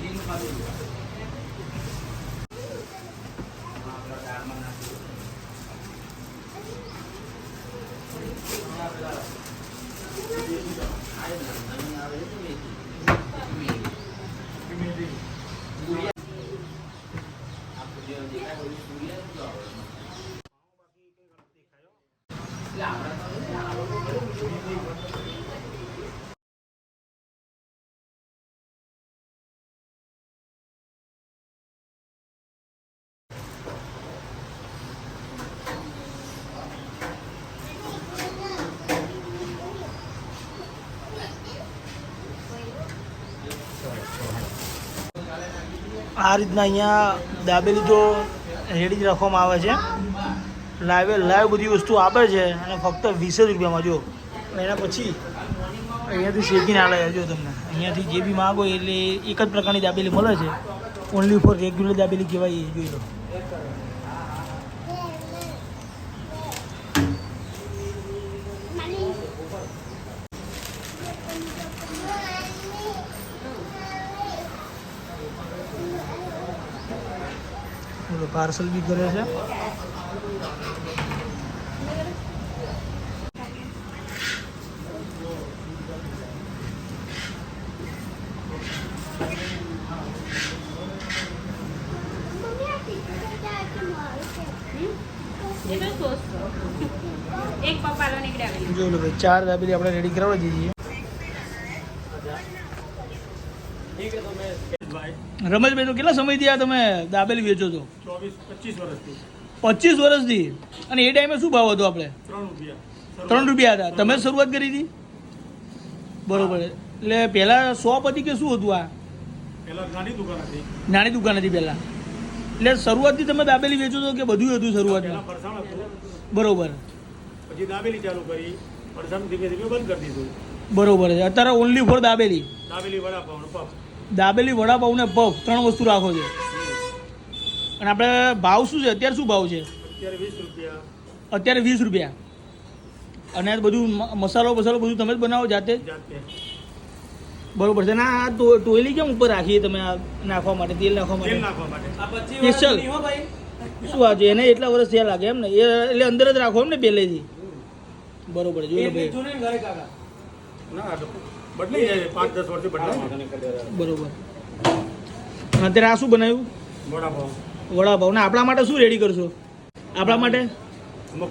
Pilipino kami. Mga kasama natin. Ayun lang, nangyari di. આ રીતના અહીંયા દાબેલી તો રેડી જ રાખવામાં આવે છે. લાઈવે લાઈવ બધી વસ્તુ આપે છે અને ફક્ત વીસ જ રૂપિયામાં જો. એના પછી અહીંયાથી શેકીને આલે જો તમને. અહીંયાથી જે બી માગો એટલે એક જ પ્રકારની દાબેલી મળે છે. ઓનલી ફોર રેગ્યુલર દાબેલી કહેવાય એ, જોઈ લો. પાર્સલ બી કરે છે એનો સોસ એક પપ્પાનો નીકળ્યા જોઈ લો ભાઈ ચાર દાબેલી આપણે રેડી કરાવડી દીધી રમેશભાઈ તો કેટલા સમયથી આ તમે દાબેલી વેચો છો? ચોવીસ પચીસ વર્ષથી. પચીસ વર્ષથી? અને એ ટાઈમે શું ભાવ હતો આપણે? ત્રણ રૂપિયા. ત્રણ રૂપિયા હતા. તમે શરૂઆત કરી હતી? બરોબર. એટલે પહેલાં શોપ હતી કે શું હતું આ? નાની દુકાન હતી. નાની દુકાન હતી પહેલાં એટલે શરૂઆતથી તમે દાબેલી વેચો છો કે બધું હતું શરૂઆતમાં? બરોબર. પછી દાબેલી ચાલુ કરી. ફરસાણ ધીમે ધીમે બંધ કરી દીધું. બરોબર છે. અત્યારે ઓનલી ફોર દાબેલી. દાબેલી વડાપાઉં દાબેલી વડાપાઉં ને પફ ત્રણ વસ્તુ રાખો છે. અને આપણે ભાવ શું છે? અત્યારે શું ભાવ છે? અત્યારે વીસ રૂપિયા. અત્યારે વીસ રૂપિયા. અને આ બધું મસાલો બસાલો બધું તમે જ બનાવો જાતે? જાતે. બરોબર છે. ના આ ટોયલી કેમ ઉપર રાખીએ તમે આ નાખવા માટે તેલ નાખવા માટે? સ્પેશિયલ શું આ છે એને એટલા વર્ષ થયા લાગે એમ ને એ એટલે અંદર જ રાખો એમ ને પહેલેથી બરોબર જોઈ ભાઈ. ના બદલાઈ જાય પાંચ દસ વર્ષથી બદલાય બરોબર. અત્યારે આ શું બનાવ્યું? વડાપાવ. વડાપાવ. ને આપણા માટે શું રેડી કરશો? આપણા માટે?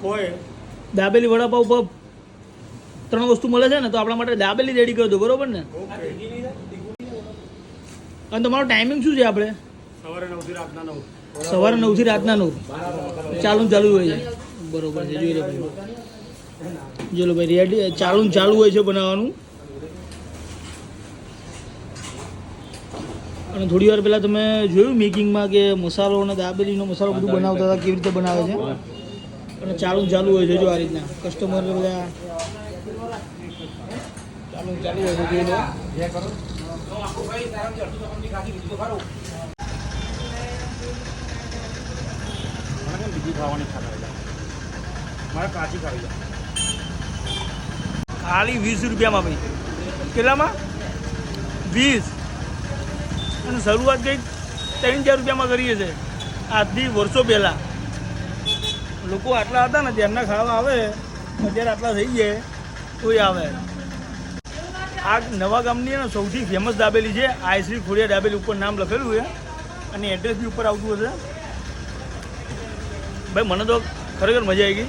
કોઈ. દાબેલી વડાપાવ પબ ત્રણ વસ્તુ મળે છે ને તો આપણા માટે દાબેલી રેડી કરી દો બરોબર ને? અને તમારો ટાઈમિંગ શું છે આપણે? સવારે નવથી રાતના નવ. સવારે નવથી રાતના નવ. ચાલુ ચાલુ હોય છે. બરોબર છે જોઈ લો ભાઈ જોઈ લો ભાઈ રેડી ચાલુ ચાલુ હોય છે બનાવવાનું. અને થોડી વાર પહેલાં તમે જોયું મેકિંગમાં કે મસાલો અને દાબેલીનો મસાલો બધું બનાવતા હતા, કેવી રીતે બનાવે છે? અને ચાલુ ચાલુ હોય છે જો આ રીતના. કસ્ટમર બધા ચાલુ ચાલુ હોય છે મારે કાચી ખાવી ખાલી વીસ રૂપિયામાં ભાઈ. કેટલામાં? વીસ. અને શરૂઆત કંઈક ત્રણ ચાર રૂપિયામાં કરીએ છીએ. આજથી વર્ષો પહેલાં. લોકો આટલા હતા ને, જેમના ખાવા આવે, અત્યારે આટલા થઈ જાય તોય આવે. આ નવા ગામની સૌથી ફેમસ દાબેલી છે આયશ્રી ખોડિયા દાબેલી ઉપર નામ લખેલું છે. અને એડ્રેસ બી ઉપર આવતું હશે. ભાઈ, મને તો ખરેખર મજા આવી ગઈ.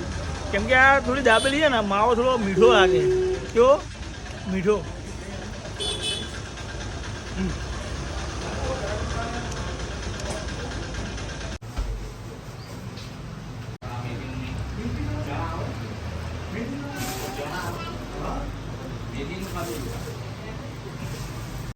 કેમ કે આ થોડી દાબેલી છે ને માવો થોડો મીઠો લાગે. કેવો? મીઠો. Thank you.